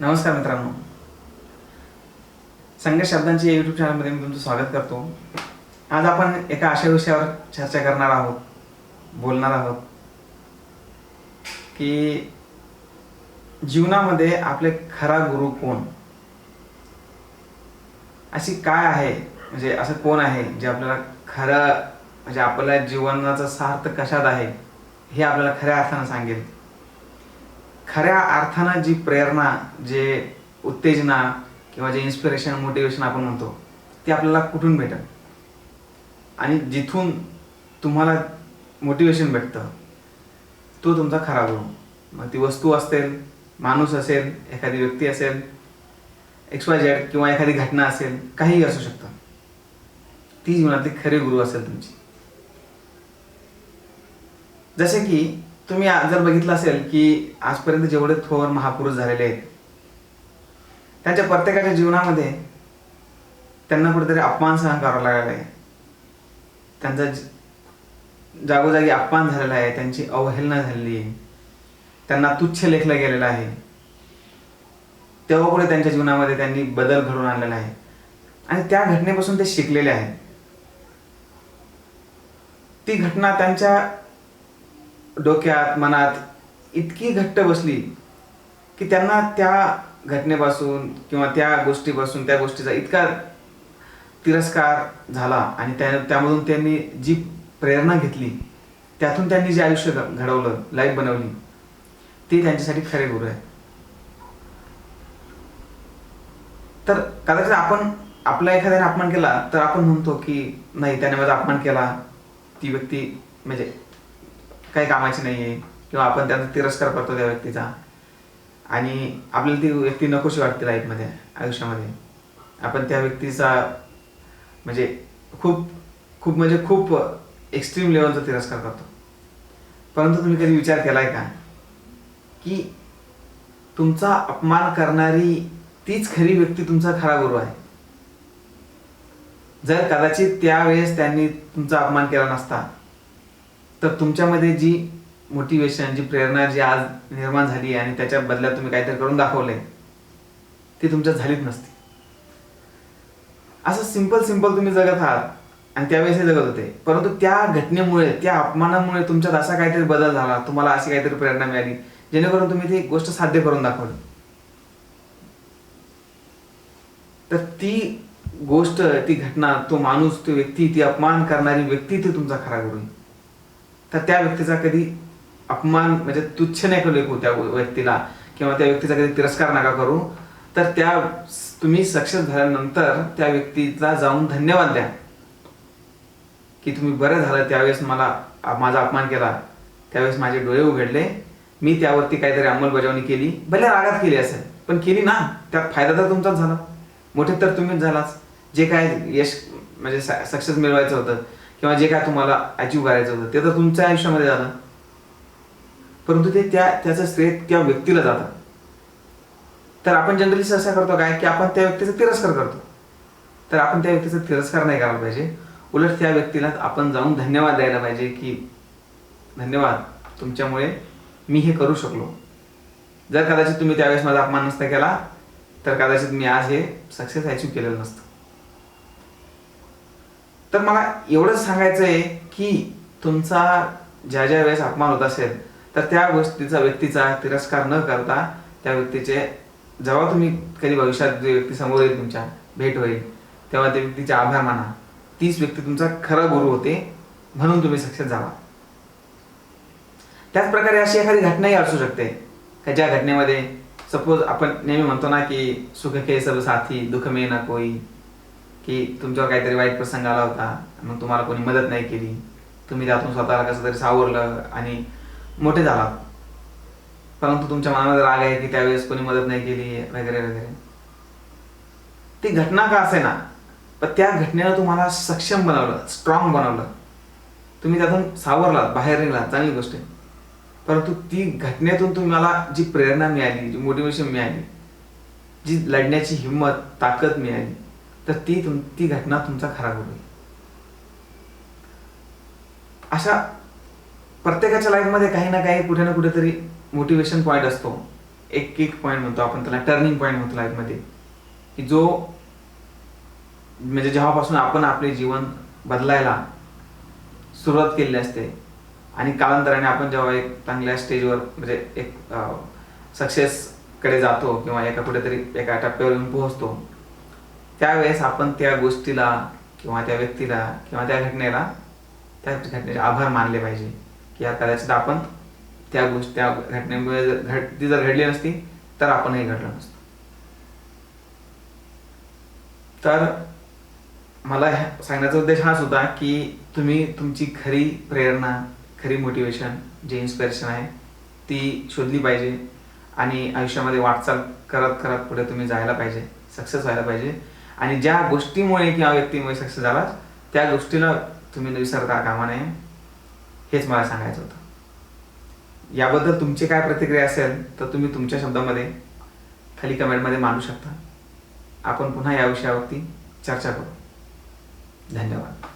नमस्कार मित्रांनो. संघ शब्दांची यूट्यूब चॅनलमध्ये मी तुमचं स्वागत करतो. आज आपण एका अशा विषयावर चर्चा करणार आहोत बोलणार आहोत की जीवनामध्ये आपले खरा गुरु कोण? अशी काय आहे? म्हणजे असं कोण आहे जे आपल्याला खरं म्हणजे आपल्या जीवनाचा सार्थ कशात आहे? हे आपल्याला खऱ्या अर्थानं सांगेल. खऱ्या अर्थानं जी प्रेरणा जे उत्तेजना किंवा जे इन्स्पिरेशन मोटिवेशन आपण म्हणतो ते आपल्याला कुठून भेटेल आणि जिथून तुम्हाला मोटिवेशन भेटतं तो तुमचा खरा गुरु मग ती वस्तू असेल माणूस असेल एखादी व्यक्ती असेल एक्स वाय झेड किंवा एखादी घटना असेल काहीही असू शकतं. ती जीवनातली खरे गुरु असेल तुमची. जसे की तुम्ही आ- जर बघितलं असेल की आजपर्यंत जेवढे थोर महापुरुष झालेले आहेत त्यांच्या प्रत्येकाच्या जीवनामध्ये त्यांना कुठेतरी अपमान सहन करावा लागला आहे. त्यांचा ज- जागोजागी अपमान झालेला आहे त्यांची अवहेलना झालेली आहे. त्यांना तुच्छ लेखलं गेलेलं आहे. तेव्हा पुढे त्यांच्या जीवनामध्ये त्यांनी बदल घडवून आणलेला आहे. आणि त्या घटनेपासून ते शिकलेले आहेत ती घटना त्यांच्या डोक्यात मनात इतकी घट्ट बसली की त्यांना त्या घटनेपासून किंवा त्या गोष्टीपासून त्या गोष्टीचा इतका तिरस्कार झाला आणि त्या त्यामधून त्यांनी जी प्रेरणा घेतली त्यातून त्यांनी जे आयुष्य घडवलं लाईफ बनवली ते त्यांच्यासाठी खरे गुरु आहे तर कदाचित आपण आपला एखाद्याने अपमान केला तर आपण म्हणतो की नाही त्याने माझा अपमान केला. ती व्यक्ती म्हणजे काही कामाची नाही आहे किंवा आपण त्याचा तिरस्कार करतो त्या व्यक्तीचा. आणि आपल्याला ती व्यक्ती नकोशी वाटते लाईफमध्ये आयुष्यामध्ये. आपण त्या व्यक्तीचा म्हणजे खूप खूप म्हणजे खूप एक्स्ट्रीम लेवलचा तिरस्कार करतो. परंतु तुम्ही कधी विचार केलाय का? की तुमचा अपमान करणारी तीच खरी व्यक्ती तुमचा खरा गुरु आहे. जर कदाचित त्यावेळेस त्यांनी तुमचा अपमान केला नसता तर तुमच्यामध्ये जी मोटिवेशन जी प्रेरणा जी आज निर्माण झाली आणि त्याच्या बदल्यात तुम्ही काहीतरी करून दाखवलंय ती तुमच्यात झालीच नसती. असं सिंपल सिंपल तुम्ही जगत आहात आणि त्यावेळेस हे जगत होते. परंतु त्या घटनेमुळे त्या अपमानामुळे तुमच्यात असा काहीतरी बदल झाला तुम्हाला अशी काहीतरी प्रेरणा मिळाली जेणेकरून तुम्ही ती गोष्ट साध्य करून दाखवली. तर ती गोष्ट ती घटना तो माणूस तो व्यक्ती ती अपमान करणारी व्यक्ती ती तुमचा खरा गुरु तर त्या व्यक्तीचा कधी अपमान म्हणजे तुच्छ नाही करू लेखू त्या व्यक्तीला किंवा त्या व्यक्तीचा कधी तिरस्कार नका करू. तर त्या तुम्ही सक्सेस झाल्यानंतर त्या व्यक्तीला जाऊन धन्यवाद द्या. की तुम्ही बरं झालं त्यावेळेस मला माझा अपमान केला. त्यावेळेस माझे डोळे उघडले. मी त्यावरती काहीतरी अंमलबजावणी केली. भले रागात केली असेल पण केली ना. त्यात फायदा तर तुमचाच झाला. मोठे तर तुम्हीच झालाच. जे काय यश म्हणजे सक्सेस मिळवायचं होतं किंवा जे काय तुम्हाला अचीव करायचं होतं ते तर तुमच्या आयुष्यामध्ये झालं परंतु ते त्या त्याचं श्रेय त्या व्यक्तीला जातं. तर आपण जनरली सहसा करतो काय की आपण त्या व्यक्तीचा तिरस्कार करतो. तर आपण त्या व्यक्तीचा तिरस्कार नाही करायला पाहिजे. उलट त्या व्यक्तीला आपण जाऊन धन्यवाद द्यायला पाहिजे की धन्यवाद तुमच्यामुळे मी हे करू शकलो. जर कदाचित तुम्ही त्यावेळेस माझा अपमान नसता केला तर कदाचित मी आज हे सक्सेस अचीव केलेलं नसतं. तर मला एवढंच सांगायचं आहे की तुमचा ज्या ज्या वेळेस अपमान होत असेल तर त्या गोष्टीचा व्यक्तीचा तिरस्कार न करता त्या व्यक्तीचे जेव्हा तुम्ही कधी भविष्यात जे व्यक्ती समोर येईल तुमच्या भेट होईल तेव्हा त्या व्यक्तीचे आभार माना. तीच व्यक्ती तुमचा खरा गुरु होते म्हणून तुम्ही सक्सेस झाला. त्याच प्रकारे अशी एखादी घटनाही असू शकते का ज्या घटनेमध्ये सपोज आपण नेहमी म्हणतो ना की सुख के सब साथी दुःख मे ना कोई की तुमच्यावर काहीतरी वाईट प्रसंग आला होता मग तुम्हाला कोणी मदत नाही केली. तुम्ही त्यातून स्वतःला कसं तरी सावरलं आणि मोठे झालात परंतु तुमच्या मनामध्ये राग आहे की त्यावेळेस कोणी मदत नाही केली वगैरे वगैरे. ती घटना का असे ना पण त्या घटनेनं तुम्हाला सक्षम बनवलं स्ट्रॉंग बनवलं. तुम्ही त्यातून सावरलात बाहेर निघलात चांगली गोष्ट आहे. परंतु ती घटनेतून तुम्हाला जी प्रेरणा मिळाली जी मोटिवेशन मिळाली जी लढण्याची हिंमत ताकद मिळाली तर ती तुम ती घटना तुमचा खराब होईल. अशा प्रत्येकाच्या लाईफमध्ये काही ना काही कुठे ना कुठेतरी मोटिवेशन पॉईंट असतो. एक एक पॉईंट म्हणतो आपण त्याला टर्निंग पॉईंट म्हणतो लाईफमध्ये की जो म्हणजे जेव्हापासून आपण आपले जीवन बदलायला सुरुवात केलेली असते आणि कालांतराने आपण जेव्हा एक चांगल्या स्टेजवर म्हणजे एक सक्सेसकडे जातो किंवा एका कुठेतरी एका टप्प्यावर येऊन पोहोचतो त्यावेळेस आपण त्या गोष्टीला किंवा त्या व्यक्तीला किंवा त्या घटनेला त्या घटनेचे आभार मानले पाहिजे. की या कदाचित आपण त्या गोष्टी त्या घटनेमुळे जर ती जर घडली नसती तर आपणही घडलो नसतो. तर मला सांगण्याचा उद्देश हाच होता की तुम्ही तुमची खरी प्रेरणा खरी मोटिवेशन जे इन्स्पिरेशन आहे ती शोधली पाहिजे. आणि आयुष्यामध्ये वाटचाल करत करत पुढे तुम्ही जायला पाहिजे सक्सेस व्हायला पाहिजे. आणि ज्या गोष्टीमुळे किंवा व्यक्तीमुळे सक्सेस झाला त्या गोष्टीला तुम्ही विसरता कामा नये. हेच मला सांगायचं होतं. याबद्दल तुमची काय प्रतिक्रिया असेल तर तुम्ही तुमच्या शब्दामध्ये खाली कमेंटमध्ये मांडू शकता. आपण पुन्हा या विषयावरती चर्चा करू. धन्यवाद.